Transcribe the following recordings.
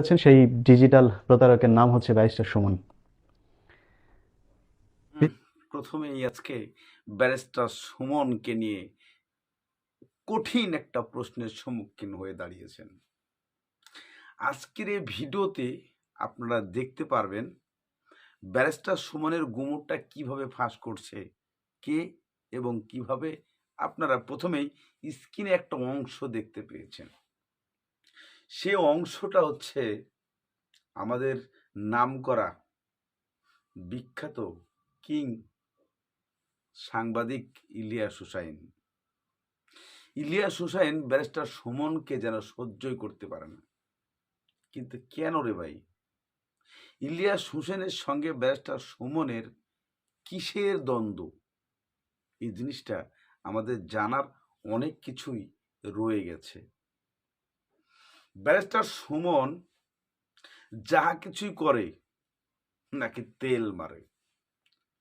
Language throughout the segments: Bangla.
আছেন সেই ডিজিটাল প্রতারকের নাম হচ্ছে ব্যারিস্টার সুমন। প্রথমেই আজকে ব্যারিস্টার সুমনকে নিয়ে কঠিন একটা প্রশ্নের সম্মুখীন হয়ে দাঁড়িয়েছেন। আজকের এই ভিডিওতে আপনারা দেখতে পারবেন ব্যারিস্টার সুমনের গুমরটা কীভাবে ফাঁস করছে, কে এবং কীভাবে আপনারা প্রথমেই স্ক্রিনে একটা অংশ দেখতে পেয়েছেন। সে অংশটা হচ্ছে আমাদের নাম করা বিখ্যাত কিং সাংবাদিক ইলিয়াস হুসাইন। ইলিয়াস হুসাইন ব্যারিস্টার সুমনকে যেন সহ্যই করতে পারে না। কিন্তু কেন রে ভাই? ইলিয়াস হুসেনের সঙ্গে ব্যারিস্টার সুমনের কিসের দ্বন্দ্ব? এই জিনিসটা আমাদের জানার অনেক কিছুই রয়ে গেছে। ব্যারিস্টার সুমন যাহা কিছুই করে নাকি তেল মারে।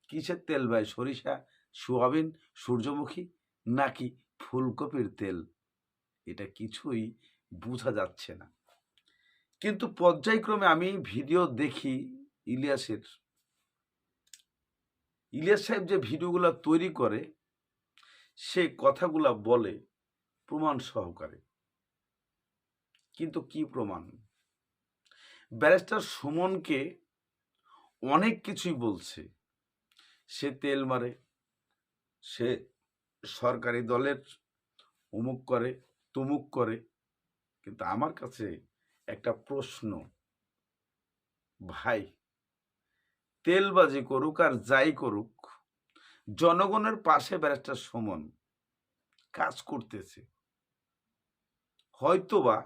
কিসের তেল ভাই? সরিষা, সোয়াবিন, সূর্যমুখী নাকি ফুলকপির তেল? এটা কিছুই বোঝা যাচ্ছে না। কিন্তু পর্যায়ক্রমে আমি ভিডিও দেখি ইলিয়াসের। ইলিয়াস সাহেব যে ভিডিওগুলো তৈরি করে, সে কথাগুলা বলে প্রমাণ সহকারে। কিন্তু কি প্রমাণ? ব্যারিস্টার সুমনকে অনেক কিছুই বলছে। সে তেল মারে, সে সরকারি দলের অমুক করে, তুমুক করে, কিন্তু আমার কাছে একটা প্রশ্ন, ভাই, তেলবাজি করুক আর যাই করুক, জনগণের পাশে ব্যারিস্টার সুমন কাজ করতেছে। হয়তোবা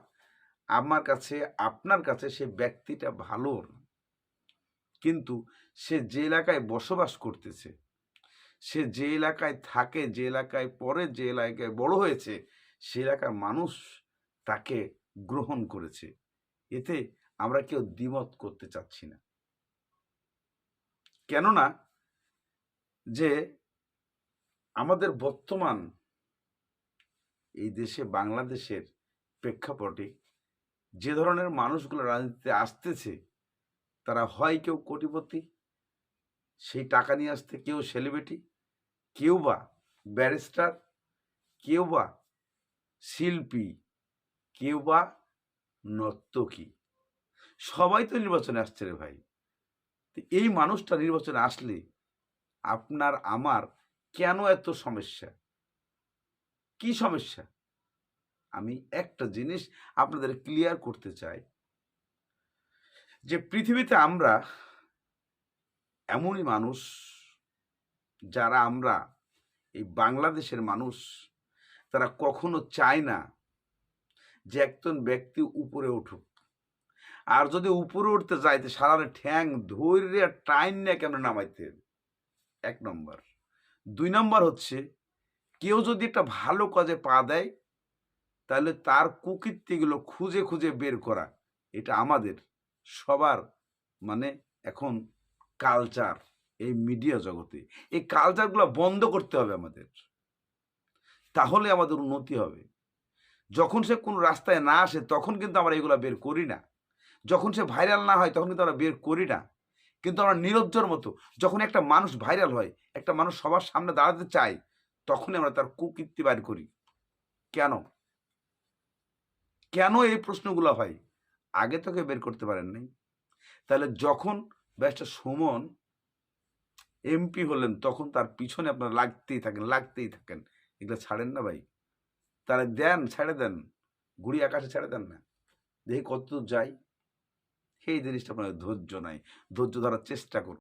আমার কাছে, আপনার কাছে সে ব্যক্তিটা ভালো কিন্তু সে যে এলাকায় বসবাস করতেছে, সে যে এলাকায় থাকে, যে এলাকায় পরে যে এলাকায় বড় হয়েছে, সে এলাকার মানুষ তাকে গ্রহণ করেছে। এতে আমরা কেউ দ্বিমত করতে চাচ্ছি না। কেননা যে আমাদের বর্তমান এই দেশে, বাংলাদেশের প্রেক্ষাপটে যে ধরনের মানুষগুলো রাজনীতিতে আসতেছে, তারা হয় কেউ কোটিপতি, সেই টাকা নিয়ে আসতে কেউ সেলিব্রিটি কেউ বা ব্যারিস্টার কেউ বা শিল্পী, কেউ বা নর্তকী। সবাই তো নির্বাচনে আসছে রে ভাই। এই মানুষটা নির্বাচনে আসলে আপনার, আমার কেন এত সমস্যা? কি সমস্যা? আমি একটা জিনিস আপনাদের ক্লিয়ার করতে চাই। যে পৃথিবীতে আমরা এমনই মানুষ যারা আমরা, এই বাংলাদেশের মানুষ, তারা কখনো চায় না যে একজন ব্যক্তি উপরে উঠুক। আর যদি উপরে উঠতে যাইতে সারারে ঠ্যাং ধৈর্য টাইম না কেন নামাইতে? এক নম্বর। দুই নম্বর হচ্ছে, কেউ যদি একটা ভালো কাজে পা দেয় তাহলে তার কুকীর্তিগুলো খুঁজে খুঁজে বের করা, এটা আমাদের সবার মানে এখন কালচার এই মিডিয়া জগতে। এই কালচারগুলো বন্ধ করতে হবে আমাদের। তাহলে আমাদের উন্নতি হবে। যখন সে কোনো রাস্তায় না আসে, তখন কিন্তু আমরা এগুলো বের করি না। যখন সে ভাইরাল না হয়, তখন কিন্তু আমরা বের করি না। কিন্তু আমরা নিরজ্জর মতো, যখন একটা মানুষ ভাইরাল হয়, একটা মানুষ সবার সামনে দাঁড়াতে চায়, তখনই আমরা তার কুকীর্তি বাইর করি। কেন? কেন এই প্রশ্নগুলো হয়? আগে তো কেউ বের করতে পারেন নাই। তাহলে যখন ব্যাসটা সুমন এমপি হলেন, তখন তার পিছনে আপনারা লাগতেই থাকেন লাগতেই থাকেন। এগুলো ছাড়েন না ভাই। তারা দেন, ছেড়ে দেন। ঘুড়ি আকাশে ছেড়ে দেন না। দেখি কত দূর যাই। সেই জিনিসটা আপনার ধৈর্য নাই। ধৈর্য ধরার চেষ্টা করুন।